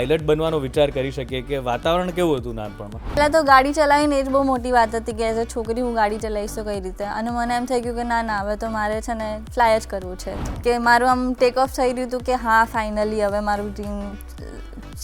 Pilot બનવાનો વિચાર કરી શકીએ કે વાતાવરણ કેવું હતું નાનપણમાં? પહેલાં તો ગાડી ચલાવીને એ જ બહુ મોટી વાત હતી કે એઝ અ છોકરી હું ગાડી ચલાવીશ તો કઈ રીતે? અને મને એમ થઈ ગયું કે ના ના, હવે તો મારે છે ને ફ્લાય જ કરવું છે. કે મારું આમ ટેક ઓફ થઈ રહ્યું હતું કે હા ફાઇનલી હવે મારું ડ્રીમ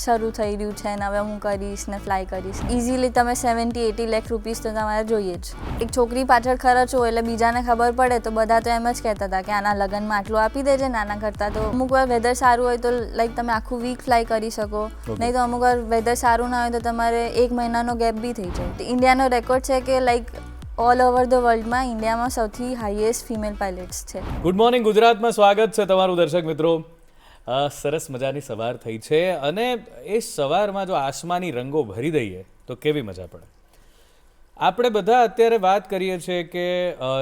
શરૂ થઈ રહ્યું છે ને હવે હું કરીશ ને ફ્લાય કરીશ. ઇઝીલી તમે સેવન્ટી એટી લેખ રૂપીસ તો તમારે જોઈએ જ. એક છોકરી પાછળ ખર્ચો એટલે બીજાને ખબર પડે તો બધા તો એમ જ કહેતા હતા કે આના લગ્નમાં આટલું આપી દેજે નાના કરતાં તો અમુક વાર વેધર સારું હોય તો લાઈક તમે આખું વીક ફ્લાય કરી શકો. નહીં તો અમુક વાર વેધર સારું ના હોય તો તમારે એક મહિનાનો ગેપ બી થઈ જાય. ઇન્ડિયાનો રેકોર્ડ છે કે લાઈક ઓલ ઓવર ધ વર્લ્ડમાં ઇન્ડિયામાં સૌથી હાઈએસ્ટ ફિમેલ પાયલટ્સ છે. ગુડ મોર્નિંગ ગુજરાતમાં સ્વાગત છે તમારું દર્શક મિત્રો. સરસ મજાની સવાર થઈ છે અને એ સવારમાં જો આસમાની રંગો ભરી દઈએ, તો કેવી મજા પડે. આપણે બધા અત્યારે વાત કરીએ છીએ કે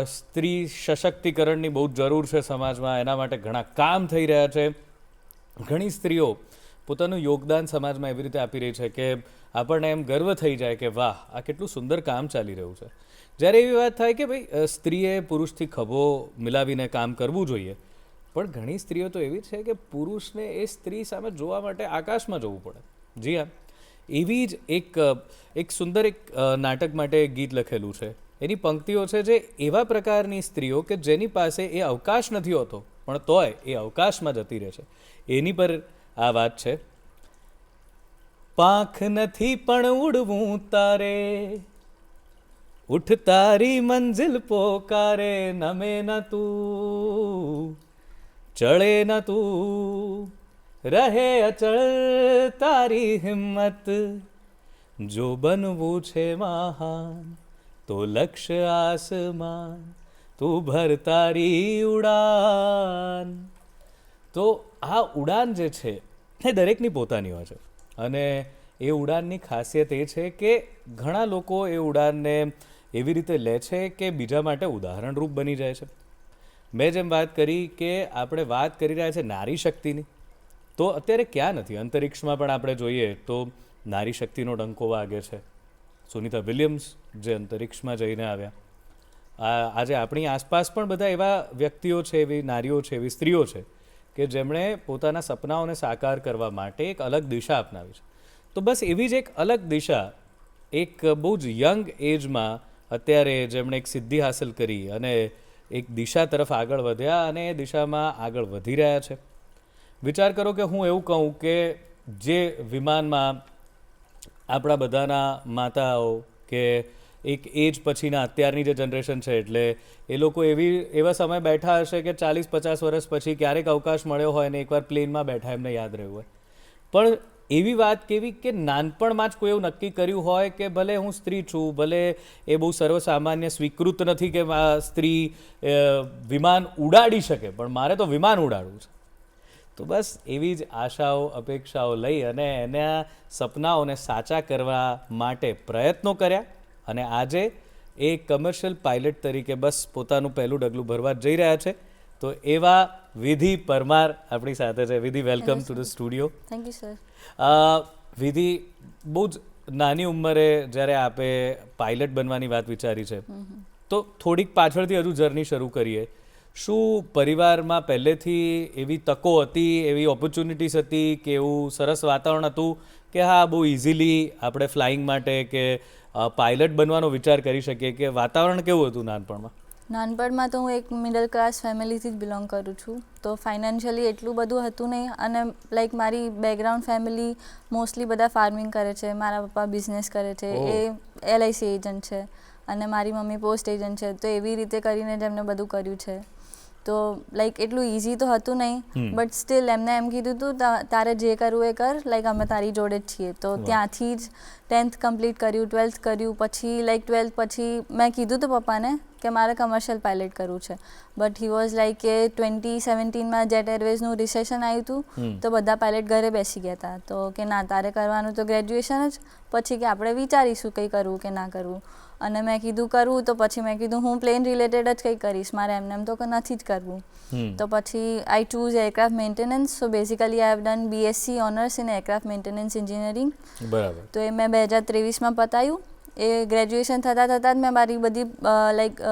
સ્ત્રી સશક્તિકરણની બહુ જરૂર છે સમાજમાં, એના માટે ઘણા કામ થઈ રહ્યા છે. ઘણી સ્ત્રીઓ પોતાનું યોગદાન સમાજમાં એવી રીતે આપી રહી છે કે, આપણને એમ ગર્વ થઈ જાય કે, વાહ, આ કેટલું સુંદર કામ ચાલી રહ્યું છે. જ્યારે એવી વાત થાય કે, ભાઈ સ્ત્રીએ પુરુષથી ખભો મિલાવીને કામ કરવું જોઈએ પણ ઘણી સ્ત્રીઓ તો એવી છે કે પુરુષને એ સ્ત્રી સામે જોવા માટે આકાશમાં જવું પડે. જી હા. એવી જ એક એક સુંદર એક નાટક માટે ગીત લખેલું છે. એની પંક્તિઓ છે જે એવા પ્રકારની સ્ત્રીઓ કે જેની પાસે એ અવકાશ નથી હોતો, પણ તોય એ અવકાશમાં જતી રહે છે. એની પર આ વાત છે. પાંખ નથી પણ ઉડવું તારે, ઉઠ તારી મંજિલ પોકારે, નમે ન તું. ચળે ન તું. રહે અચળ તારી હિંમત. જો બનવું છે મહાન, તો લક્ષ્ય આસમાન. તું ભર તારી ઉડાન. તો આ ઉડાન જે છે, એ દરેકની પોતાની હોય છે. અને એ ઉડાનની ખાસિયત એ છે કે ઘણા લોકો એ ઉડાનને એવી રીતે લે છે કે બીજા માટે ઉદાહરણરૂપ બની જાય છે. મેં જેમ વાત કરી કે આપણે વાત કરી રહ્યા છે નારી શક્તિની, તો અત્યારે ક્યાં નથી? અંતરિક્ષમાં પણ આપણે જોઈએ તો નારી શક્તિનો ડંકો વાગે છે. સુનિતા વિલિયમ્સ જે અંતરિક્ષમાં જઈને આવ્યા. આજે આપણી આસપાસ પણ બધા એવા વ્યક્તિઓ છે, એવી નારીઓ છે, એવી સ્ત્રીઓ છે કે જેમણે પોતાના સપનાઓને સાકાર કરવા માટે એક અલગ દિશા અપનાવી છે. તો બસ એવી જ એક અલગ દિશા, એક બહુ જ યંગ એજમાં અત્યારે જેમણે એક સિદ્ધિ હાંસલ કરી અને એક દિશા તરફ આગળ વધ્યા અને એ દિશામાં આગળ વધી રહ્યા છે. વિચાર કરો કે હું એવું કહું કે જે વિમાનમાં આપણા બધાના માતાઓ કે એક એજ પછીના અત્યારની જે જનરેશન છે એટલે એ લોકો એવી, એવા સમય બેઠા હશે કે ચાલીસ પચાસ વર્ષ પછી ક્યારેક અવકાશ મળ્યો હોય ને એકવાર પ્લેનમાં બેઠા એમને યાદ રહ્યું હોય. પણ એવી વાત કેવી કે નાનપણમાં જ કોઈ એવું નક્કી કર્યું હોય કે ભલે હું સ્ત્રી છું, ભલે એ બહુ સર્વસામાન્ય સ્વીકૃત નથી કે સ્ત્રી વિમાન ઉડાડી શકે, પણ મારે તો વિમાન ઉડાડવું છે. તો બસ એવી જ આશાઓ, અપેક્ષાઓ લઈ અને એના સપનાઓને સાચા કરવા માટે પ્રયત્નો કર્યા અને આજે એ કમર્શિયલ પાયલટ તરીકે બસ પોતાનું પહેલું ડગલું ભરવા જઈ રહ્યા છે. તો એવા વિધિ પરમાર આપણી સાથે છે. Vidhi welcome to the studio thank you sir Vidhi બહુ જ નાની ઉંમરે જ્યારે આપે પાયલટ બનવાની વાત વિચારી છે તો થોડીક પાછળથી હજુ જર્ની શરૂ કરીએ. શું પરિવારમાં પહેલેથી એવી તકો હતી એવી ઓપોર્ચ્યુનિટીઝ હતી કે એવું સરસ વાતાવરણ હતું કે હા બહુ ઇઝીલી આપણે ફ્લાઇંગ માટે કે પાયલટ બનવાનો વિચાર કરી શકીએ કે વાતાવરણ કેવું હતું નાનપણમાં? નાનપણમાં તો હું એક મિડલ ક્લાસ ફેમિલીથી જ બિલોંગ કરું છું. તો ફાઇનાન્શિયલી એટલું બધું હતું નહીં અને લાઈક મારી બેકગ્રાઉન્ડ ફેમિલી મોસ્ટલી બધા ફાર્મિંગ કરે છે. મારા પપ્પા બિઝનેસ કરે છે. એ એલઆઈસી એજન્ટ છે. અને મારી મમ્મી પોસ્ટ એજન્ટ છે. તો એવી રીતે કરીને જ એમને બધું કર્યું છે. તો લાઈક એટલું ઇઝી તો હતું નહીં બટ સ્ટીલ એમને એમ કીધું હતું તારે જે કરવું એ કર લાઈક અમે તારી જોડે જ છીએ. તો ત્યાંથી જ ટેન્થ કમ્પ્લીટ કર્યું ટ્વેલ્થ કર્યું પછી લાઈક ટ્વેલ્થ પછી મેં કીધું હતું પપ્પાને કે મારે કમર્શિયલ પાયલટ કરવું છે. બટ હી વોઝ લાઈક કે ટ્વેન્ટી સેવન્ટીનમાં જેટ એરવેઝનું રિસેશન આવ્યું હતું તો બધા પાયલટ ઘરે બેસી ગયા હતા તો કે ના તારે કરવાનું તો ગ્રેજ્યુએશન જ પછી કે આપણે વિચારીશું કંઈ કરવું કે ના કરવું. અને મેં કીધું કરવું તો પછી મેં કીધું હું પ્લેન રિલેટેડ જ કંઈ કરીશ. મારે એમને એમ તો નથી જ કરવું. તો પછી I choose aircraft maintenance so basically I have done BSc honours in aircraft maintenance engineering બરાબર. તો એ મેં બે હજાર ત્રેવીસમાં પતાયું. એ ગ્રેજ્યુએશન થતાં થતાં જ મેં મારી બધી લાઈક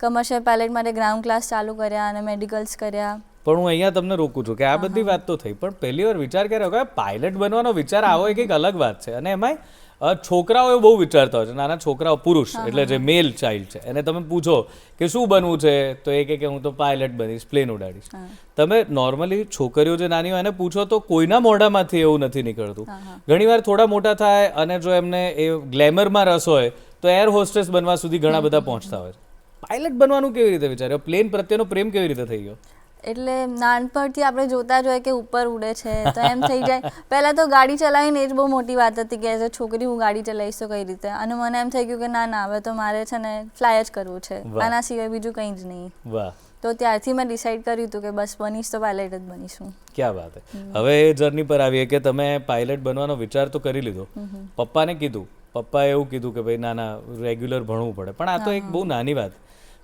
કમર્શિયલ પાયલટ માટે ગ્રાઉન્ડ ક્લાસ ચાલુ કર્યા અને મેડિકલ્સ કર્યા. પણ હું અહીંયા તમને રોકું છું કે આ બધી વાત તો થઈ પણ પહેલી વાર વિચાર કર્યો કે પાયલટ બનવાનો વિચાર આવો એ કંઈક અલગ વાત છે. અને એમાંય છોકરાઓ બહુ વિચારતા હોય છે. નાના છોકરાઓ પુરુષ એટલે જે મેલ ચાઇલ્ડ છે. એને તમે પૂછો કે શું બનવું છે તો એ કહે કે હું તો પાયલટ બનીશ પ્લેન ઉડાડીશ. તમે નોર્મલી છોકરીઓ જે નાની હોય એને પૂછો તો કોઈના મોઢામાંથી એવું નથી નીકળતું. ઘણીવાર થોડા મોટા થાય અને જો એમને એ ગ્લેમરમાં રસ હોય તો એર હોસ્ટેસ બનવા સુધી ઘણા બધા પહોંચતા હોય પાયલટ બનવાનું કેવી રીતે વિચાર્યો? પ્લેન પ્રત્યેનો પ્રેમ કેવી રીતે થઈ ગયો? એટલે નાનપણથી આપણે જોતા જ હોય કે ઉપર ઉડે છે તો એમ થઈ જાય. પહેલાં તો ગાડી ચલાવીને એ જ બહુ મોટી વાત હતી કે એઝ અ છોકરી હું ગાડી ચલાવીશ તો કઈ રીતે? અને મને એમ થઈ ગયું કે ના ના હવે તો મારે છે ને ફ્લાય જ કરવું છે. આના સિવાય બીજું કંઈ જ નહીં. તો ત્યારથી મેં ડિસાઈડ કર્યું હતું કે બસ બનીશ તો પાયલટ જ બનીશું. ક્યાં વાત હવે એ જર્ની પર આવીએ કે તમે પાયલટ બનવાનો વિચાર તો કરી લીધો. પપ્પાને કીધું. પપ્પાએ એવું કીધું કે ભાઈ ના ના રેગ્યુલર ભણવું પડે. પણ આ તો એક બહુ નાની વાત.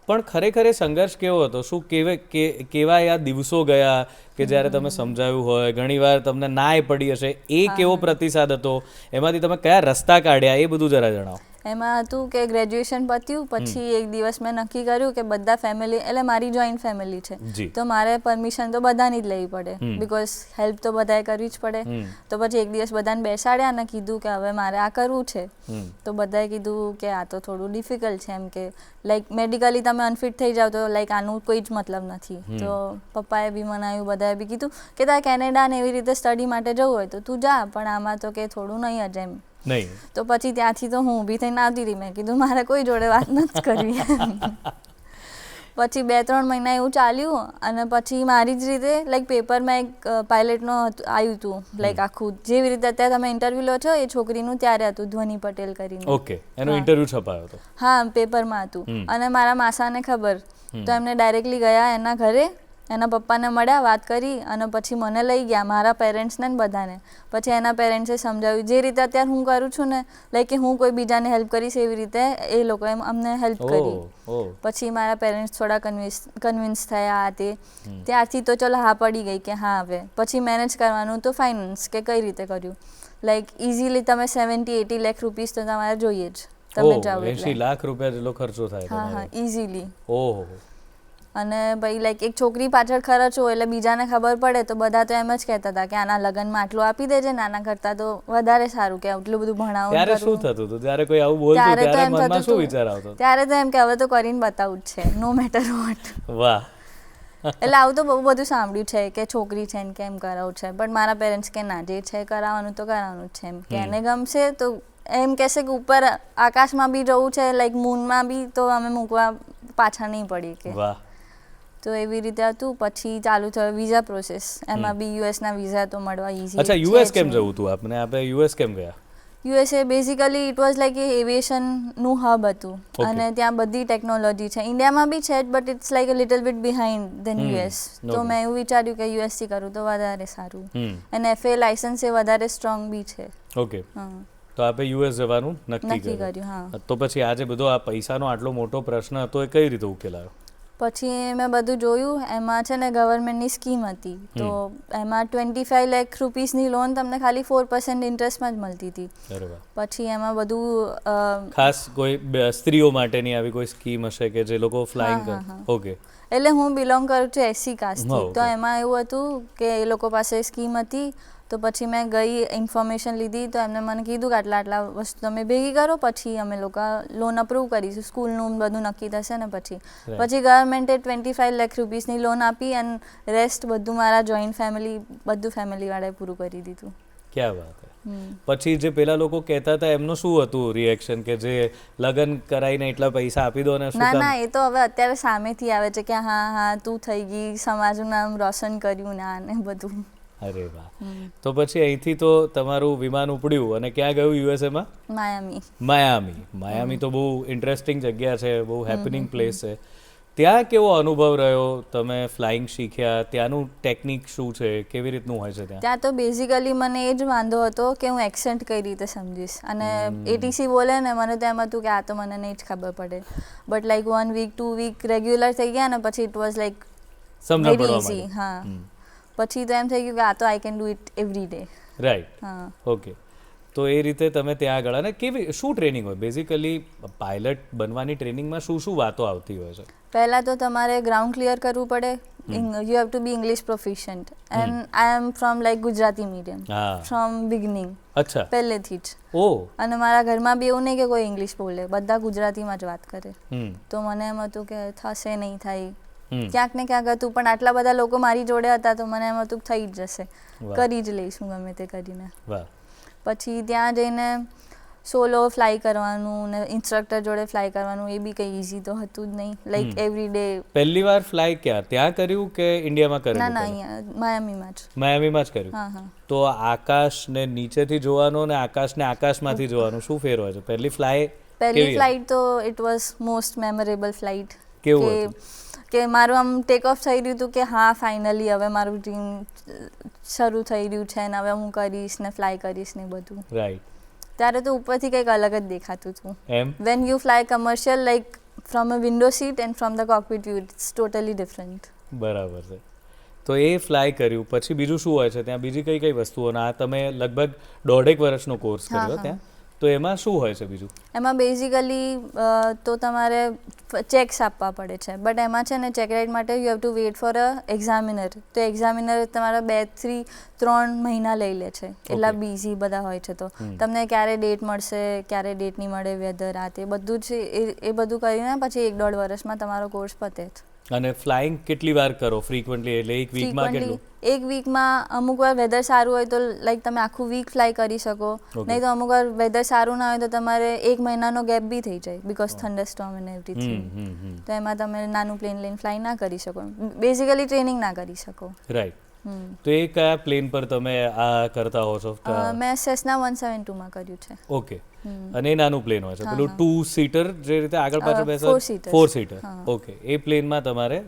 પણ ખરેખર એ સંઘર્ષ કેવો હતો? શું કેવે કે કેવા આ દિવસો ગયા કે જ્યારે તમે સમજાવ્યું હોય ઘણીવાર તમને નાય પડી હશે એ કેવો પ્રતિસાદ હતો? એમાંથી તમે કયા રસ્તા કાઢ્યા? એ બધું જરા જણાવો. એમાં હતું કે ગ્રેજ્યુએશન પત્યું પછી એક દિવસ મેં નક્કી કર્યું કે બધા ફેમિલી એટલે મારી જોઈન્ટ ફેમિલી છે. તો મારે પરમિશન તો બધાની જ લેવી પડે. બિકોઝ હેલ્પ તો બધાએ કરવી જ પડે. તો પછી એક દિવસ બધાને બેસાડ્યા અને કીધું કે હવે મારે આ કરવું છે. તો બધાએ કીધું કે આ તો થોડું ડિફિકલ્ટ છે એમ કે લાઈક મેડિકલી તમે અનફિટ થઈ જાઓ તો લાઈક આનું કોઈ જ મતલબ નથી. તો પપ્પાએ બી મનાયું બધાએ બી કીધું કે તારે કેનેડા ને એવી રીતે સ્ટડી માટે જવું હોય તો તું જા પણ આમાં તો કે થોડું નહીં જ એમ. નહીં. તો પછી ત્યાંથી તો હું ઊભી થઈને આવતી રહી. મેં કીધું મારે કોઈ જોડે વાત નથી કરવી. પછી બે ત્રણ મહિના એવું ચાલ્યું અને પછી મારી જ રીતે લાઈક પેપરમાં એક પાયલટનો આવ્યું હતું લાઈક આખું. જેવી રીતે અત્યારે તમે ઇન્ટરવ્યૂ લો છો એ છોકરીનું ત્યારે હતું ધ્વનિ પટેલ કરીને. ઓકે. એનો ઇન્ટરવ્યુ છપાયો હતો? હા પેપરમાં હતું. અને મારા માસાને ખબર. તો એમને ડાયરેક્ટલી ગયા એના ઘરે. એના પપ્પાને મળ્યા વાત કરી અને પછી મને લઈ ગયા મારા પેરેન્ટ્સને ને બધાને. પછી એના પેરેન્ટ્સે સમજાવ્યું જે રીતે અત્યારે હું કરું છું ને લાઈક કે હું કોઈ બીજાને હેલ્પ કરીશ એવી રીતે એ લોકોએ અમને હેલ્પ કરી. પછી મારા પેરેન્ટ્સ થોડા કન્વિન્સ કન્વિન્સ થયા તે. ત્યારથી તો ચલો હા પડી ગઈ કે હા હવે. પછી મેનેજ કરવાનું તો ફાઇનાન્સ કે કઈ રીતે કર્યું? લાઈક ઇઝીલી તમે સેવન્ટી એટી લેખ રૂપીસ તો તમારે જોઈએ જ. તમે જાઓ એસી લાખ રૂપિયા જેટલો ખર્ચો થાય હા હા ઇઝીલી ઓહો. અને ભાઈ લાઈક એક છોકરી પાછળ ખર્ચો એટલે બીજાને ખબર પડે તો બધા તો એમ જ કહેતા હતા કે આના લગ્નમાં આટલું આપી દેજે નાના કરતાં તો વધારે સારું કે આટલું બધું ભણાવું ત્યારે શું થતું હતું? ત્યારે કોઈ આવું બોલતું ત્યારે તો એમ મનમાં શું વિચાર આવતો? ત્યારે તો એમ કે હવે તો કરીને બતાવું જ છે. નો મેટર વોટ વાહ. એટલે આવું તો બહુ બધું સાંભળ્યું છે કે છોકરી છે ને કેમ કરાવું છે. બટ મારા પેરેન્ટ્સ કે ના જે છે કરાવવાનું તો કરાવવાનું છે એમ. કે એને ગમશે તો એમ કહેશે કે ઉપર આકાશમાં બી જવું છે લાઈક મૂનમાં બી તો અમે મૂકવા પાછા નહીં પડી કે. વાહ. તો એવી રીતે હતું. પછી ચાલુ થયો વિઝા પ્રોસેસ એમાં બી યુએસના વિઝા તો મળવા ઈઝી અચ્છા યુએસ કેમ જવું હતું આપને આપણે યુએસ કેમ ગયા? USA basically it was like a એવિએશનનું hub હતું. અને ત્યાં બધી ટેકનોલોજી છે. ઇન્ડિયામાં બી છે but it's like a little bit behind then. US તો મેં એવું વિચાર્યું કે યુએસથી કરું તો વધારે સારું. અને એફએ લાઇસન્સ એ વધારે સ્ટ્રોંગ બી છે. ઓકે તો આપણે યુએસ જવાનું નક્કી કર્યું હા. તો પછી આજે બધો આ પૈસાનો આટલો મોટો પ્રશ્ન હતો એ કઈ રીતે ઉકેલાયો? પછી મેં બધું જોયું એમાં છે ને ગવર્મેન્ટની સ્કીમ હતી. તો એમાં ટ્વેન્ટી ફાઈવ લેખ રૂપીસની લોન તમને ખાલી ફોર પર્સન્ટ ઇન્ટરેસ્ટમાં જ મળતી હતી. પછી એમાં બધું ખાસ કોઈ સ્ત્રીઓ માટેની આવી કોઈ સ્કીમ હશે કે જે લોકો ફ્લાઇંગ ઓકે એટલે હું બિલોંગ કરું છું એસસી કાસ્ટથી તો એમાં એવું હતું કે એ લોકો પાસે સ્કીમ હતી તો પછી મેં ગઈ ઇન્ફોર્મેશન લીધી તો એમને મને કીધું કે આટલા આટલા વસ્તુ તમે ભેગી કરો પછી અમે લોકો લોન અપ્રૂવ કરીશું. સ્કૂલનું બધું નક્કી થશે ને પછી. પછી ગવર્મેન્ટે ટ્વેન્ટી ફાઈવ લાખ રૂપીસની લોન આપી એન્ડ રેસ્ટ બધું મારા જોઈન્ટ ફેમિલી બધું ફેમિલીવાળાએ પૂરું કરી દીધું. ક્યાં વાત પછી જે પેલા લોકો કહેતા હતા એમનું શું હતું રિએક્શન કે જે લગ્ન કરાઈને એટલા પૈસા આપી દો ને ના ના એ તો હવે અત્યારે સામેથી આવે છે કે હા હા તું થઈ ગઈ સમાજનું નામ રોશન કર્યું ના ને બધું. અરે વાહ. તો પછી અહીંથી તો તમારું વિમાન ઉપડ્યું અને ક્યાં ગયું યુએસએમાં માયામી. માયામી. માયામી તો બહુ ઇન્ટરેસ્ટિંગ જગ્યા છે બહુ હેપનિંગ પ્લેસ છે. ત્યાં કેવો અનુભવ રહ્યો? તમે ફ્લાઇંગ શીખ્યા. ત્યાંનું ટેકનિક શું છે? કેવી રીતનું હોય છે ત્યાં? ત્યાં તો બેઝિકલી મને એ જ વાંધો હતો કે હું એક્સેન્ટ કઈ રીતે સમજીશ. અને એટીસી બોલે ને મને તો એમ હતું કે આ તો મને નહીં જ ખબર પડે. But like one week two week regular થઈ ગયા ને પછી ઇટ વોઝ લાઈક સમજણ પડવા હા. પછી તો એમ થઈ ગયું કે આ તો I can do it every day right હા. ઓકે તો એ રીતે તમે ત્યાં આગળ અને કેવી શું ટ્રેનિંગ હોય? બેઝિકલી પાયલટ બનવાની ટ્રેનિંગમાં શું શું વાતો આવતી હોય છે? પહેલાં તો તમારે ગ્રાઉન્ડ ક્લિયર કરવું પડે. You have to be English proficient and I am from like Gujarati medium from beginning અચ્છા. પહેલેથી જ. ઓ. અને મારા ઘરમાં બી એવું નહીં કે કોઈ ઇંગ્લિશ બોલે. બધા ગુજરાતીમાં જ વાત કરે. તો મને એમ હતું કે થશે નહીં થાય. ક્યાંક ને ક્યાંક હતું પણ આટલા બધા લોકો મારી જોડે હતા તો મને એમ હતું થઈ જ જશે. કરી જ લઈશું ગમે તે કરીને. પછી ત્યાં જઈને સોલો ફ્લાય કરવાનું ને ઇન્સ્ટ્રક્ટર જોડે ફ્લાય કરવાનું એ બી કંઈ ઈઝી તો હતું જ નહીં. લાઈક. એવરી ડે પહેલી વાર ફ્લાય ક્યાં? ત્યાં કર્યું કે ઇન્ડિયામાં ના કર્યું? ના અહીંયા માયામીમાં જ. માયામીમાં જ કર્યું? હા હા. તો આકાશને નીચેથી જોવાનું ને આકાશને આકાશમાંથી જોવાનું શું ફેર હોય છે? પહેલી ફ્લાય પહેલી ફ્લાઇટ તો it was most memorable flight કેવું હતું? કે મારું આમ ટેક ઓફ થઈ રહ્યું હતું કે હા ફાઇનલી હવે મારું ડ્રીમ શરૂ થઈ રહ્યું છે ને હવે હું કરીશ ને ફ્લાય કરીશ ને બધું. રાઈટ ત્યારે તો ઉપરથી કંઈક અલગ જ દેખાતું હતું. એમ? When you fly commercial like from a window seat and from the cockpit view it's totally different બરાબર છે. તો એ ફ્લાય કર્યું. પછી બીજું શું હોય છે? ત્યાં બીજી કઈ કઈ વસ્તુઓ? આ તમે લગભગ દોઢેક વર્ષનો કોર્સ કર્યો ત્યાં? તો એમાં શું હોય છે બીજું? એમાં બેઝિકલી તો તમારે ચેક્સ આપવા પડે છે. બટ એમાં છે ને ચેક રાઇડ માટે you have to wait for a examiner તો એક્ઝામિનર તમારા બે થ્રી ત્રણ મહિના લઈ લે છે. એટલા બિઝી બધા હોય છે તો. તમને ક્યારે ડેટ મળશે ક્યારે ડેટ નહીં મળે વેધર આ તે બધું જ એ એ બધું કરીને પછી એક દોઢ વર્ષમાં તમારો કોર્સ પતે જ. અને ફ્લાઇંગ કેટલી વાર કરો? ફ્રીક્વન્ટલી એટલે એક વીકમાં કેટલું? એક વીકમાં અમુક વાર વેધર સારું હોય તો લાઈક તમે આખું વીક ફ્લાય કરી શકો. નહીં તો અમુક વાર વેધર સારું ના હોય તો તમારે એક મહિનાનો ગેપ બી થઈ જાય because thunder storm and everything તો એમાં તમે નાનું પ્લેન લઈને ફ્લાય ના કરી શકો. બેઝિકલી ટ્રેનિંગ ના કરી શકો. રાઈટ. તો એ કયા પ્લેન પર તમે આ કરતા હો છો? મેં સેસના વન સેવન ટુમાં કર્યું છે. ઓકે. અને એ નાનું પ્લેન હોય છે. પેલું ટુ સીટર જે રીતે આગળ પાછળ બેસો? Four seater. ઓકે. એ પ્લેનમાં તમારે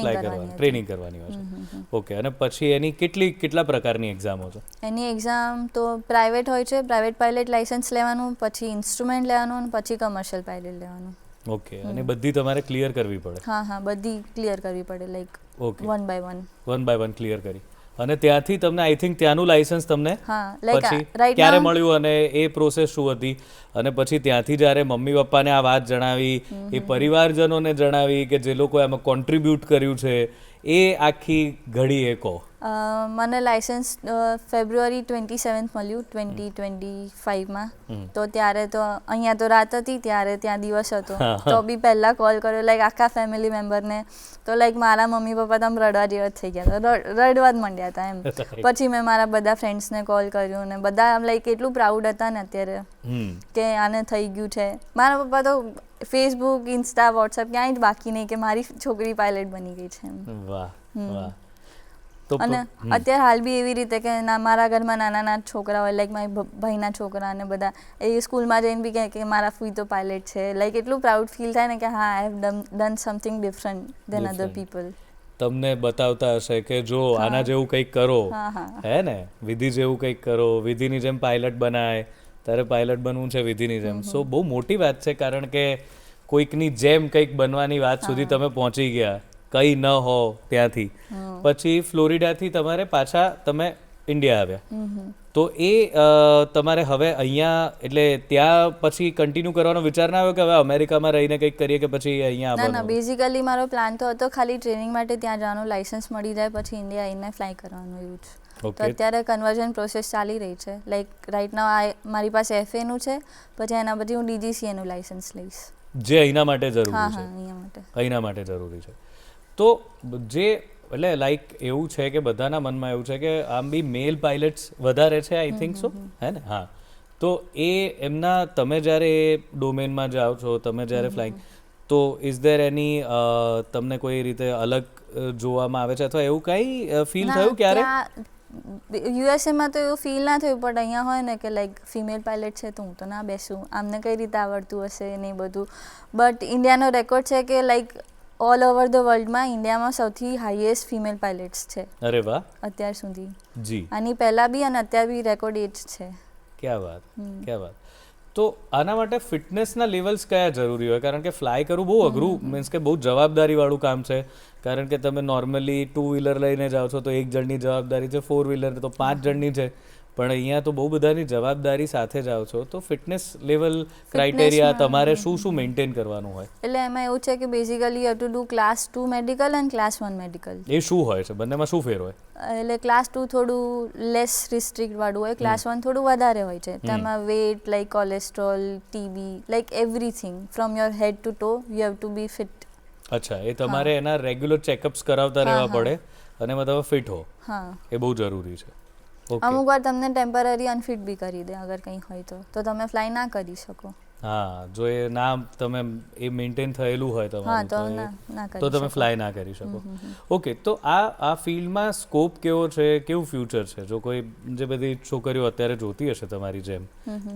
ફ્લાય કરવાની ટ્રેનિંગ કરવાની હોય છે. ઓકે. અને પછી એની કેટલી કેટલા પ્રકારની એક્ઝામો છે? એની એક્ઝામ તો પ્રાઇવેટ હોય છે. પ્રાઇવેટ પાયલટ લાઇસન્સ લેવાનું પછી ઇન્સ્ટ્રુમેન્ટ લેવાનું અને પછી કમર્શિયલ પાયલટ લેવાનું. ઓકે અને બધી તમારે ક્લિયર કરવી પડે. હા હા બધી ક્લિયર કરવી પડે like okay. One by one one by one clear કરી. અને ત્યાંથી તમને આઈ થિંક ત્યાંનું લાયસન્સ તમને પછી ક્યારે મળ્યું અને એ પ્રોસેસ શું હતી? અને પછી ત્યાંથી જ્યારે મમ્મી પપ્પાને આ વાત જણાવી એ પરિવારજનોને જણાવી કે જે લોકો એમાં કોન્ટ્રીબ્યુટ કર્યું છે એ આખી ઘડી એ કહો. મને લાઇસન્સ ફેબ્રુઆરી ટ્વેન્ટી સેવન્થ મળ્યું ટ્વેન્ટી ટ્વેન્ટી ફાઇવમાં. તો ત્યારે તો અહીંયા તો રાત હતી ત્યારે ત્યાં દિવસ હતો. તો બી પહેલાં કોલ કર્યો લાઈક આખા ફેમિલી મેમ્બરને તો લાઈક મારા મમ્મી પપ્પા તો આમ રડવા જેવા થઈ ગયા હતા. રડવા જ માંડ્યા હતા એમ. પછી મેં મારા બધા ફ્રેન્ડ્સને કોલ કર્યો ને બધા આમ લાઈક એટલું પ્રાઉડ હતા ને અત્યારે. કે આને થઈ ગયું છે. મારા પપ્પા તો ફેસબુક ઇન્સ્ટા વોટ્સઅપ ક્યાંય જ બાકી નહીં કે મારી છોકરી પાયલટ બની ગઈ છે એમ. વાહ હમ. વાહ. અને અત્યારે હાલ બી એવી રીતે કે ના મારા ઘરમાં નાના નાના છોકરા હોય લાઈક મારી ભાઈના છોકરા અને બધા એ સ્કૂલમાં જઈને બી કહે કે મારા ફૂઈ તો પાયલટ છે. લાઈક એટલું પ્રાઉડ ફીલ થાય ને કે હા I have done something different then other people તમને બતાવતા હશે કે જો આના જેવું કંઈક કરો. હે ને? વિધિ જેવું કંઈક કરો. વિધિની જેમ પાયલટ બનાય. તારે પાયલટ બનવું છે વિધિની જેમ. સો બહુ મોટી વાત છે કારણ કે કોઈકની જેમ કંઈક બનવાની વાત સુધી તમે પહોંચી ગયા. કંઈ ન હો ત્યાંથી. પછી ફ્લોરિડાથી તમારે પાછા તમે ઇન્ડિયા આવ્યા. તો એ તમારે હવે અહીંયા એટલે ત્યાં પછી કન્ટિન્યુ કરવાનો વિચાર ના આવ્યો કે હવે અમેરિકામાં રહીને કંઈક કરીએ કે પછી અહીંયા ના ના બેઝિકલી મારો પ્લાન તો હતો ખાલી ટ્રેનિંગ માટે ત્યાં જવાનું લાઇસન્સ મળી જાય પછી ઇન્ડિયા આવીને ફ્લાય કરવાનું એવું છે તો અત્યારે કન્વર્ઝન પ્રોસેસ ચાલી રહી છે. લાઈક રાઈટ નાવ આ મારી પાસે એફએનું છે પછી એના પછી હું ડીજીસીએનું લાઇસન્સ લઈશ. જે અહીંના માટે જરૂરી છે. અહીંના માટે જરૂરી છે. તો જે એટલે લાઈક એવું છે કે બધાના મનમાં એવું છે કે આમ બી મેલ પાયલટ્સ વધારે છે આઈ થિંક સો હે ને? હા. તો એ એમના તમે જ્યારે એ ડોમેનમાં જાઓ છો તમે જ્યારે ફ્લાઇંગ તો ઇઝ દેર એની તમને કોઈ રીતે અલગ જોવામાં આવે છે? અથવા એવું કંઈ ફીલ થયું ક્યારે? યુએસએમાં તો એવું ફીલ ના થયું પણ અહીંયા હોય ને કે લાઈક ફિમેલ પાયલટ છે તો હું તો ના બેસું. આમને કઈ રીતે આવડતું હશે ને એ બધું. બટ ઇન્ડિયાનો રેકોર્ડ છે કે લાઈક ઓલ ઓવર ધ વર્લ્ડમાં ઇન્ડિયામાં સૌથી હાઈએસ્ટ ફિમેલ પાયલટ્સ છે. અરે વાહ. અત્યાર સુધી. જી. આની પહેલા બી અને અત્યાર બી રેકોર્ડ એજ છે. ક્યાં વાત ક્યા વાત. તો આના માટે ફિટનેસના લેવલ્સ કયા જરૂરી હોય? કારણ કે ફ્લાય કરવું બહુ અઘરું મીન્સ કે બહુ જવાબદારીવાળું કામ છે. કારણ કે તમે નોર્મલી ટુ વ્હીલર લઈને જાઓ છો તો એક જણની જવાબદારી છે ફોર વ્હીલર તો પાંચ જણની છે. પણ અહીંયા તો બહુ બધાની જવાબદારી સાથે જાઓ છો. તો ફિટનેસ લેવલ ક્રાઇટેરિયા તમારે શું શું મેન્ટેન કરવાનું હોય? એટલે એમાં એવું છે કે basically you to do class two medical and class one medical એ શું હોય છે? બંનેમાં શું ફેર હોય? એટલે ક્લાસ ટુ થોડું લેસ રિસ્ટ્રિક્ટ વાળું હોય ક્લાસ વન થોડું વધારે હોય છે. તેમાં weight like cholesterol TB like everything from your head to toe you have to be fit અચ્છા એ તમારે એના રેગ્યુલર ચેકઅપ્સ કરાવતા રહેવા પડે અને તમે ફિટ હો. હા. એ બહુ જરૂરી છે. અમુક વાર તમને ટેમ્પરરી અનફિટ બી કરી દે અગર કંઈ હોય તો. તો તમે ફ્લાય ના કરી શકો. હા જો એ ના તમે એ મેન્ટેન થયેલું હોય તમારું તો તમે ફ્લાય ના કરી શકો. ઓકે તો આ આ ફિલ્ડમાં સ્કોપ કેવો છે કેવું ફ્યુચર છે? જો કોઈ જે બધી છોકરીઓ અત્યારે જોતી હશે તમારી જેમ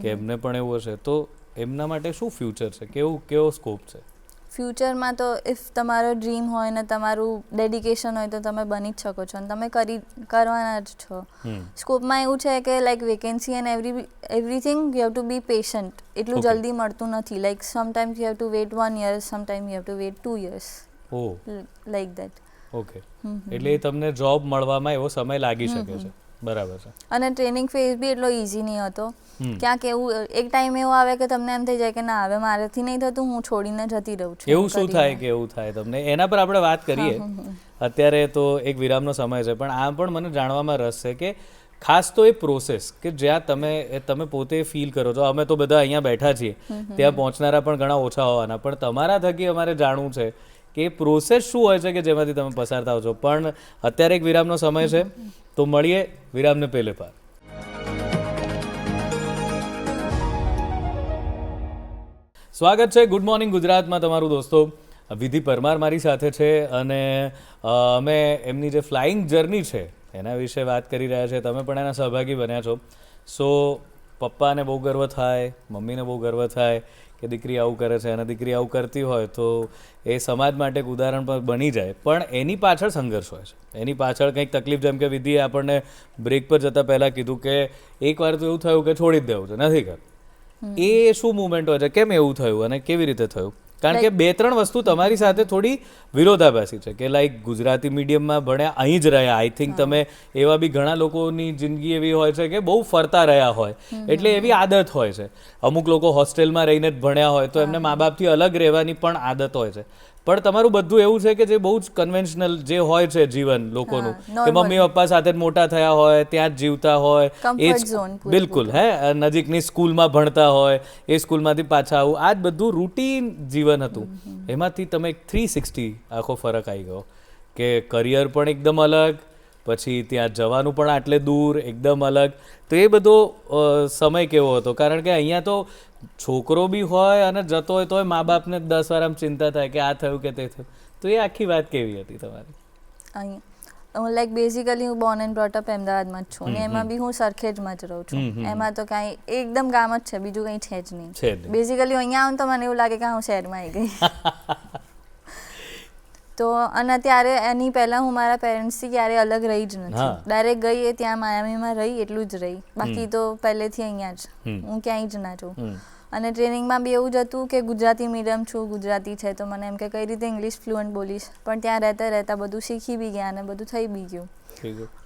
કે એમને પણ એવું હશે તો એમના માટે શું ફ્યુચર છે? કેવું કેવો સ્કોપ છે? ફ્યુચરમાં તો ઇફ તમારો ડ્રીમ હોય ને તમારું ડેડિકેશન હોય તો તમે બની જ શકો છો અને તમે કરી કરવાના જ છો. સ્કોપમાં એવું છે કે like vacancy and every everything you have to be patient એટલું જલ્દી મળતું નથી. Like sometimes you have to wait one year sometime you have to wait two years O. Like that okay એટલે તમને જોબ મળવામાં એવો સમય લાગી શકે છે. બરાબર છે. અને ટ્રેનિંગ ફેઝ બી એટલો ઇઝી નહીં હતો. ક્યાંક એવું એક ટાઈમ એવો આવે કે તમને એમ થઈ જાય કે ના હવે મારાથી નહીં થતું હું છોડીને જતી રહું છું. એવું શું થાય કે એવું થાય તમને? એના પર આપણે વાત કરીએ. અત્યારે તો એક વિરામનો સમય છે પણ આ પણ મને જાણવામાં રસ છે કે ખાસ તો એ પ્રોસેસ કે જ્યાં તમે તમે પોતે ફીલ કરો છો. અમે તો બધા અહીંયા બેઠા છીએ. ત્યાં પહોંચનારા પણ ઘણા ઓછા હોવાના. પણ તમારા થકી અમારે જાણવું છે કે પ્રોસેસ શું હોય છે કે જેમાંથી તમે પસાર થાવ છો? પણ અત્યારે એક વિરામનો સમય છે, તો મળીએ વિરામને પહેલે પાર સ્વાગત છે ગુડ મોર્નિંગ ગુજરાતમાં તમારું દોસ્તો. વિધિ પરમાર મારી સાથે છે અને અમે એમની જે ફ્લાઇંગ જર્ની છે, એના વિશે વાત કરી રહ્યા છે. તમે પણ એના સહભાગી બન્યા છો. સો પપ્પાને બહુ ગર્વ થાય, મમ્મીને બહુ ગર્વ થાય. કે દીકરી આવું કરે છે અને દીકરી આવું કરતી હોય તો એ સમાજ માટે એક ઉદાહરણ પણ બની જાય. પણ એની પાછળ સંઘર્ષ હોય છે. એની પાછળ કંઈક તકલીફ જેમ કે વિધિએ આપણને બ્રેક પર જતાં પહેલાં કીધું કે એકવાર તો એવું થયું કે છોડી જ દેવું છે નથી કરતું. એ શું મુમેન્ટ હોય છે? કેમ એવું થયું અને કેવી રીતે થયું? કારણ કે બે ત્રણ વસ્તુ તમારી સાથે થોડી વિરોધાભાસી છે કે લાઈક ગુજરાતી મીડિયમમાં ભણ્યા અહીં જ રહ્યા. આઈ થિંક તમે એવા બી ઘણા લોકોની જિંદગી એવી હોય છે કે બહુ ફરતા રહ્યા હોય. એટલે એવી આદત હોય છે. અમુક લોકો હોસ્ટેલમાં રહીને જ ભણ્યા હોય તો એમને મા બાપથી અલગ રહેવાની પણ આદત હોય છે. પણ તમારું બધું એવું છે કે જે બહુ જ કન્વેન્શનલ જે હોય છે જીવન લોકોનું કે મમ્મી પપ્પા સાથે મોટા થયા હોય ત્યાં જ જીવતા હોય એ જ- બિલકુલ હે નજીકની સ્કૂલમાં ભણતા હોય એ સ્કૂલમાંથી પાછા આવું આ જ બધું રૂટીન જીવન હતું. એમાંથી તમે એક થ્રી સિક્સટી આખો ફરક આવી ગયો કે કરિયર પણ એકદમ અલગ પછી ત્યાં જવાનું પણ આટલે દૂર એકદમ અલગ. તો એ બધો સમય કેવો હતો? કારણ કે અહીંયા તો છોકરો બી હોય અને જતો હોય તોય મા બાપને દસ વાર આમ ચિંતા થાય કે આ થયું કે તે થયું. તો એ આખી વાત કેવી હતી તમારી? અહીંયા હું લાઈક બેઝિકલી હું બોર્ન એન્ડ બ્રોટઅપ અમદાવાદમાં જ છું ને એમાં બી હું સરખેજમાં જ રહું. છું. એમાં તો કાંઈ એકદમ ગામ જ છે બીજું કંઈ છે જ નહીં. બેઝિકલી અહીંયા આવું તો મને એવું લાગે કે હું શહેરમાં આવી ગઈ. તો અને ત્યારે એની પહેલાં હું મારા પેરેન્ટ્સથી ક્યારે અલગ રહી જ નથી. ડાયરેક્ટ ગઈ એ ત્યાં માયામીમાં રહી એટલું જ રહી. બાકી તો પહેલેથી અહીંયા જ. હું ક્યાંય જ ના છું. અને ટ્રેનિંગમાં બી એવું જ હતું કે ગુજરાતી મીડિયમ છું ગુજરાતી છે તો મને એમ કે કઈ રીતે ઇંગ્લિશ ફ્લુઅન્ટ બોલીશ. પણ ત્યાં રહેતા રહેતા બધું શીખી બી ગયા અને બધું થઈ બી ગયું.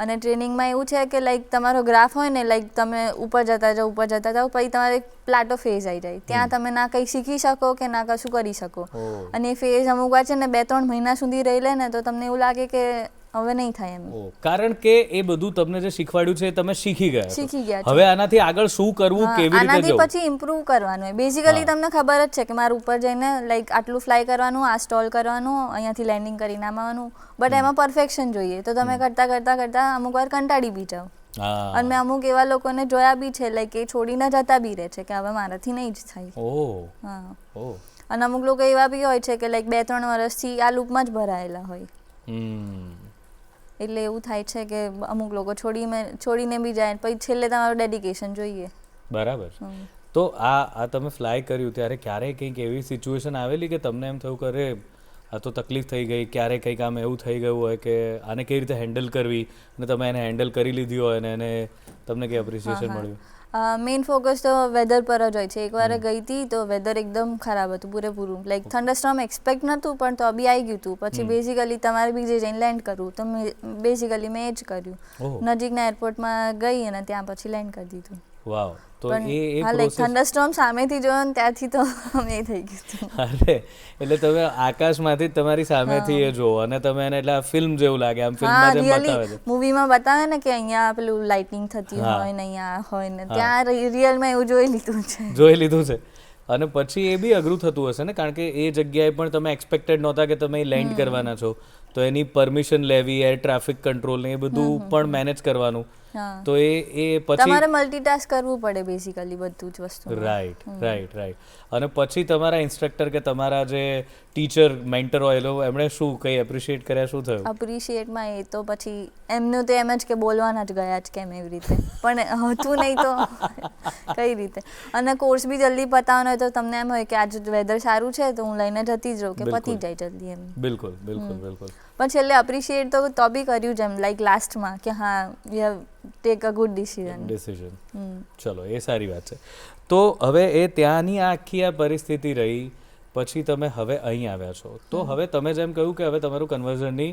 અને ટ્રેનિંગમાં એવું છે કે લાઈક તમારો ગ્રાફ હોય ને લાઈક તમે ઉપર જતા જાઓ ઉપર જતા જાઓ પછી તમારે એક પ્લાટો ફેઝ આવી જાય. ત્યાં તમે ના કંઈ શીખી શકો કે ના કશું કરી શકો. અને એ ફેઝ અમુક વાર છે ને બે ત્રણ મહિના સુધી રહી લે ને તો તમને એવું લાગે કે હવે નહીં થાય એમ. કારણ કે એ બધું તમને જે શીખવાડ્યું છે તમે શીખી ગયા શીખી ગયા છો. હવે આનાથી આગળ શું કરવું કેવી રીતે આનાથી પછી ઇમ્પ્રૂવ કરવાનું બેઝિકલી તમને ખબર જ છે કે મારે ઉપર જઈને લાઈક આટલું ફ્લાય કરવાનું આ સ્ટોલ કરવાનું અહીંયાથી લેન્ડિંગ કરીને આવવાનું બટ એમાં પરફેક્શન જોઈએ. તો તમે કરતા કરતા કરતા અમુક વાર કંટાળી બી જાઓ. અને મેં અમુક એવા લોકોને જોયા બી છે લાઈક એ છોડીને જતા બી રહે છે કે હવે મારાથી નહીં જ થાય. ઓહ હા. અને અમુક લોકો એવા બી હોય છે કે લાઈક બે ત્રણ વર્ષથી આ લૂપમાં જ ભરાયેલા હોય. એટલે એવું થાય છે કે અમુક લોકો છોડીને છોડીને બી જાય પછી છેલ્લે તમારું ડેડિકેશન જોઈએ. બરાબર. તો આ આ તમે ફ્લાય કર્યું ત્યારે ક્યારેય કંઈક એવી સિચ્યુએશન આવેલી કે તમને એમ થયું કરે આ તો તકલીફ થઈ ગઈ ક્યારે કંઈક આમ એવું થઈ ગયું હોય કે આને કેવી રીતે હેન્ડલ કરવી? અને તમે એને હેન્ડલ કરી લીધી હોય અને એને તમને કંઈ એપ્રિસિએશન. મળ્યું? મેઇન ફોકસ તો વેધર પર જ હોય છે. એકવાર ગઈ હતી તો વેધર એકદમ ખરાબ હતું પૂરેપૂરું. લાઈક થંડરસ્ટ્રોમ એક્સપેક્ટ નહોતું પણ તો બી આવી ગયું હતું પછી બેઝિકલી તમારે બી જે જઈને લેન્ડ કરવું તો મેં બેઝિકલી મેં એ જ કર્યું. નજીકના એરપોર્ટમાં ગઈ અને ત્યાં પછી લેન્ડ કરી દીધું. વાવ. તો એ એ થંડરસ્ટોર્મ સામેથી જોયો ને ત્યાંથી તો અમે થઈ ગયું અરે એટલે તમે આકાશમાંથી તમારી સામેથી એ જોવો અને તમે એને એટલે ફિલ્મ જેવું લાગે આમ ફિલ્મમાં જેમ બતાવે છે. મૂવીમાં બતાવે ને કે અહીંયા પેલું લાઇટિંગ થતી હોય ને અહીંયા હોય ને ત્યાં રિયલમાં એવું જોઈ લીધું છે. જોઈ લીધું છે. અને પછી એ બી અઘરું થતું હશે ને કારણ કે એ જગ્યાએ પણ તમે એક્સપેક્ટેડ નહોતા કે તમે લેન્ડ કરવાના છો. તો એની પરમિશન લેવી એર ટ્રાફિક કંટ્રોલ ને એ બધું પણ મેનેજ કરવાનું. તો એ એ પછી તમારે મલ્ટીટાસ્ક કરવું પડે બેસિકલી બધું જ વસ્તુ રાઈટ રાઈટ રાઈટ અને પછી તમારા ઇન્સ્ટ્રક્ટર કે તમારા જે ટીચર મેન્ટર હોય એલો એમણે શું કંઈ એપ્રિશિએટ કર્યા? શું થયું? અપ્રિશિએટમાં એ તો પછી એમનું તો એમ જ કે બોલવાના જ ગયા જ કેમ એવી રીતે. પણ હતું નહીં તો કઈ રીતે? અને કોર્સ બી જલ્દી પતાવવાનો હોય તો તમને એમ હોય કે આજ વેધર સારું છે તો હું લઈને જતી જ રહું કે પતી જાય જલ્દી એમ. બિલકુલ બિલકુલ બિલકુલ. પણ છેલ્લે અપ્રિશિએટ તો તો બી કર્યું જેમ લાઈક લાસ્ટમાં કે હા we have take a good decision decision ચલો એ સારી વાત છે. તો હવે એ ત્યાંની આખી આ પરિસ્થિતિ રહી પછી તમે હવે અહીં આવ્યા છો. તો હવે તમે જેમ કહ્યું કે હવે તમારું કન્વર્ઝનની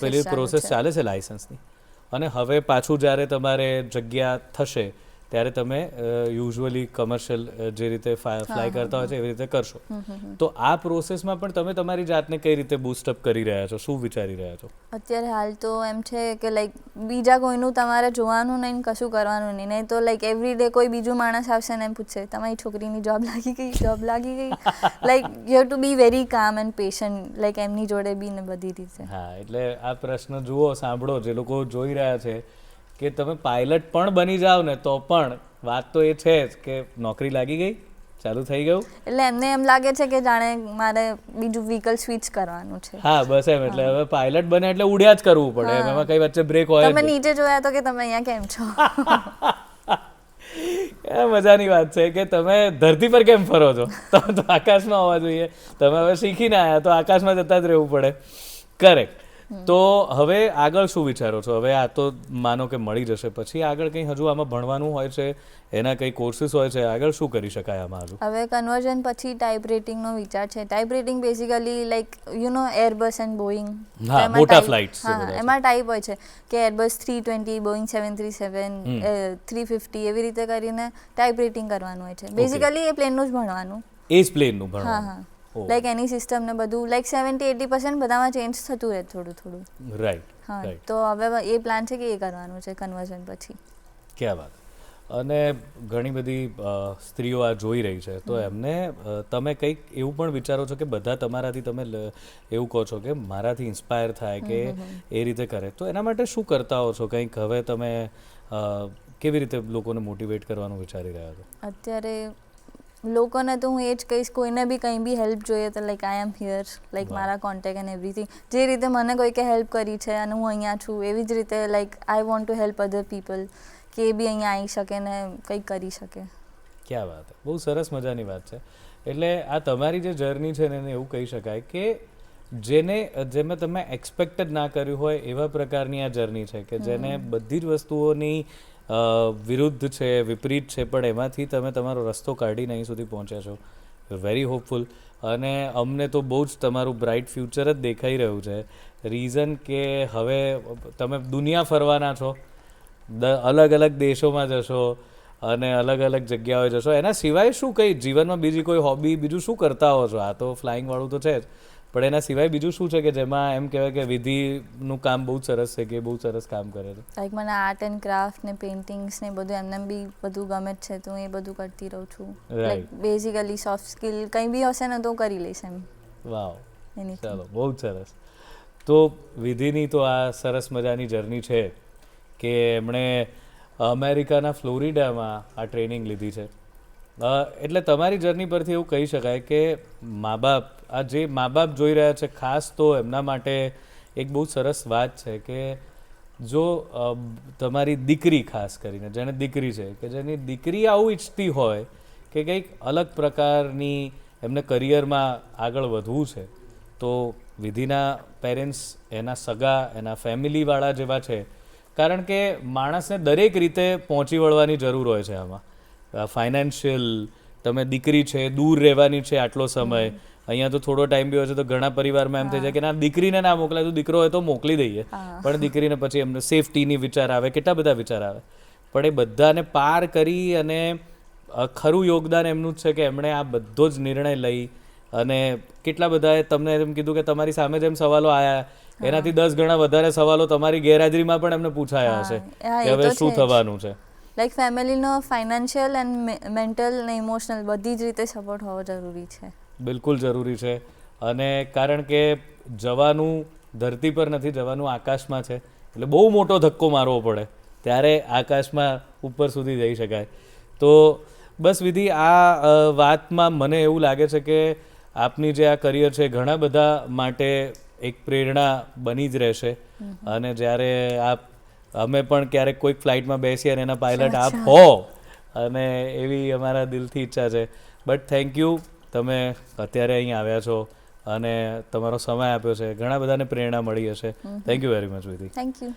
પેલી પ્રોસેસ ચાલે છે લાયસન્સની અને હવે પાછું જ્યારે તમારે જગ્યા થશે ત્યારે તમે યુઝ્યુઅલી કમર્શિયલ જે રીતે ફ્લાય કરતા હોય છે એવી રીતે કરશો. તો આ પ્રોસેસમાં પણ તમે તમારી જાતને કઈ રીતે બૂસ્ટઅપ કરી રહ્યા છો? શું વિચારી રહ્યા છો? અત્યારે હાલ તો એમ છે કે લાઈક બીજા કોઈનું તમારે જોવાનું નહીં કશું કરવાનું નહીં. નહીં તો લાઈક એવરી ડે કોઈ બીજું માણસ આવશે ને એમ પૂછશે તમારી છોકરીની જોબ લાગી ગઈ જોબ લાગી ગઈ. Like you have to be very calm and patient like એમની જોડે બી ને બધી રીતે. હા એટલે આ પ્રશ્ન જુઓ સાંભળો. જે લોકો જોઈ રહ્યા છે કે તમે પાયલટ પણ બની જાઓ ને તો પણ વાત તો એ છે જ કે નોકરી લાગી ગઈ ચાલુ થઈ ગયું. એટલે એમને એમ લાગે છે કે જાણે મારે બીજું વ્હીકલ સ્વિચ કરવાનું છે. હા બસ એમ એટલે હવે પાયલટ બને એટલે ઉડ્યા જ કરવું પડે એમ એમાં કઈ વચ્ચે બ્રેક હોય તમે નીચે જોયા તો કે તમે અહીંયા કેમ છો? એ મજાની વાત છે કે તમે ધરતી પર કેમ ફરો છો? તમે તો આકાશમાં હોવા જોઈએ. તમે હવે શીખીને આવ્યા તો આકાશમાં જતા જ રહેવું પડે. કરેક્ટ તો હવે આગળ શું વિચારો છો? હવે આ તો માનો કે મળી જશે. પછી આગળ કંઈ હજુ આમાં ભણવાનું હોય છે એના કંઈ કોર્સિસ હોય છે આગળ શું કરી શકાય આમાં હજુ? હવે કન્વર્ઝન પછી ટાઈપ રેટિંગનો વિચાર છે. Type rating basically like you know Airbus and Boeing હા, મોટા ફ્લાઇટ હા એમાં ટાઈપ હોય છે કે Airbus three twenty Boeing seven three seven three fifty એવી રીતે કરીને ટાઈપ રેટિંગ કરવાનું હોય છે. બેઝિકલી એ પ્લેનનું જ ભણવાનું. એ જ પ્લેનનું ભણવાનું. લાઈક એની સિસ્ટમ ને બધું લાઈક સેવન્ટી એટી પર્સન્ટ બધામાં ચેન્જ થતું રહે થોડું થોડું. રાઈટ હા તો હવે એ પ્લાન છે કે એ કરવાનું છે કન્વર્ઝન પછી. ક્યાં વાત. અને ઘણી બધી સ્ત્રીઓ આ જોઈ રહી છે. તો એમને તમે કંઈક એવું પણ વિચારો છો કે બધા તમારાથી તમે એવું કહો છો કે મારાથી ઇન્સ્પાયર થાય કે એ રીતે કરે. તો એના માટે શું કરતા હો છો? કંઈક હવે તમે કેવી રીતે લોકોને મોટિવેટ કરવાનું વિચારી રહ્યા છો? અત્યારે લોકોને તો હું એ જ કહીશ કોઈને બી કંઈ બી હેલ્પ જોઈએ તો like I am here like મારા કોન્ટેક એન્ડ એવરીથિંગ જે રીતે મને કોઈકે હેલ્પ કરી છે અને હું અહીંયા છું એવી જ રીતે like I want to help other people કે એ બી અહીંયા આવી શકે ને કંઈક કરી શકે. ક્યાં વાત બહુ સરસ મજાની વાત છે. એટલે આ તમારી જે જર્ની છે ને એને એવું કહી શકાય કે જેને જેમાં તમે એક્સપેક્ટ જ ના કર્યું હોય એવા પ્રકારની આ જર્ની છે કે જેને બધી જ વસ્તુઓની વિરુદ્ધ છે, વિપરીત છે, પણ એમાંથી તમે તમારો રસ્તો કાઢીને અહીં સુધી પહોંચ્યા છો. વેરી હોપફુલ અને અમને તો બહુ જ તમારું બ્રાઇટ ફ્યુચર જ દેખાઈ રહ્યું છે. રીઝન કે હવે તમે દુનિયા ફરવાના છો. અલગ અલગ દેશોમાં જશો અને અલગ અલગ જગ્યાઓએ જશો. એના સિવાય શું કંઈ? જીવનમાં બીજી કોઈ હોબી બીજું શું કરતા હો છો? આ તો ફ્લાઇંગવાળું તો છે જ. પણ એના સિવાય બીજું શું છે કે જેમાં એમ કહેવાય કે વિધિનું કામ બહુ સરસ છે કે બહુ સરસ કામ કરે છે? લાઈક મને આર્ટ એન્ડ ક્રાફ્ટ ને પેઇન્ટિંગ્સ ને બધું એમને બી બધું ગમે જ છે તો હું એ બધું કરતી રહું છું. લાઈક બેઝિકલી સોફ્ટ સ્કિલ કંઈ બી હશે ને તો કરી લઈશ એમ. વાવ એની ચાલો બહુ સરસ. તો વિધિની તો આ સરસ મજાની જર્ની છે કે એમણે અમેરિકાના ફ્લોરિડામાં આ ટ્રેનિંગ લીધી છે. એટલે તમારી જર્ની પરથી એવું કહી શકાય કે મા બાપ આ જે મા બાપ જોઈ રહ્યા છે, ખાસ તો એમના માટે એક બહુ સરસ વાત છે કે જો તમારી દીકરી ખાસ કરીને, જેને દીકરી છે, કે જેની દીકરી આવું ઈચ્છતી હોય કે કંઈક અલગ પ્રકારની એમને કરિયરમાં આગળ વધવું છે, તો વિધિના પેરેન્ટ્સ એના સગા, એના ફેમિલીવાળા જેવા છે. કારણ કે માણસને દરેક રીતે પહોંચી વળવાની જરૂર હોય છે આમાં. ફાઇનાન્શિયલ તમે દીકરી છે દૂર રહેવાની છે આટલો સમય અહીંયા તો થોડો ટાઈમ બી હોય છે તો ઘણા પરિવારમાં એમ થઈ જાય કે ના દીકરીને ના મોકલાય તો દીકરો હોય તો મોકલી દઈએ. પણ દીકરીને પછી એમને સેફટીની વિચાર આવે કેટલા બધા વિચાર આવે. પણ એ બધાને પાર કરી અને ખરું યોગદાન એમનું જ છે કે એમણે આ બધો જ નિર્ણય લઈ અને કેટલા બધાએ તમને એમ કીધું કે તમારી સામે જેમ સવાલો આવ્યા એનાથી દસ ગણા વધારે સવાલો તમારી ગેરહાજરીમાં પણ એમને પૂછાયા હશે કે હવે શું થવાનું છે. લાઈક ફેમિલીનો ફાઇનાન્શિયલ એન્ડ મેન્ટલ ને ઇમોશનલ બધી જ રીતે સપોર્ટ હોવો જરૂરી છે. બિલકુલ જરૂરી છે. અને કારણ કે જવાનું ધરતી પર નથી જવાનું આકાશમાં છે. એટલે બહુ મોટો ધક્કો મારવો પડે. ત્યારે આકાશમાં ઉપર સુધી જઈ શકાય. તો બસ વિધિ આ વાતમાં મને એવું લાગે છે કે આપની જે આ કરિયર છે ઘણા બધા માટે એક પ્રેરણા બની જ રહેશે. અને જ્યારે આપ અમે પણ ક્યારેક કોઈક ફ્લાઇટમાં બેસીએ અને એના પાયલટ આપ હો. અને એવી અમારા દિલથી ઈચ્છા છે. બટ થેન્ક યુ તમે અત્યારે અહીં આવ્યા છો અને તમારો સમય આપ્યો છે. ઘણા બધાને પ્રેરણા મળી હશે. Thank you very much Vidhi thank you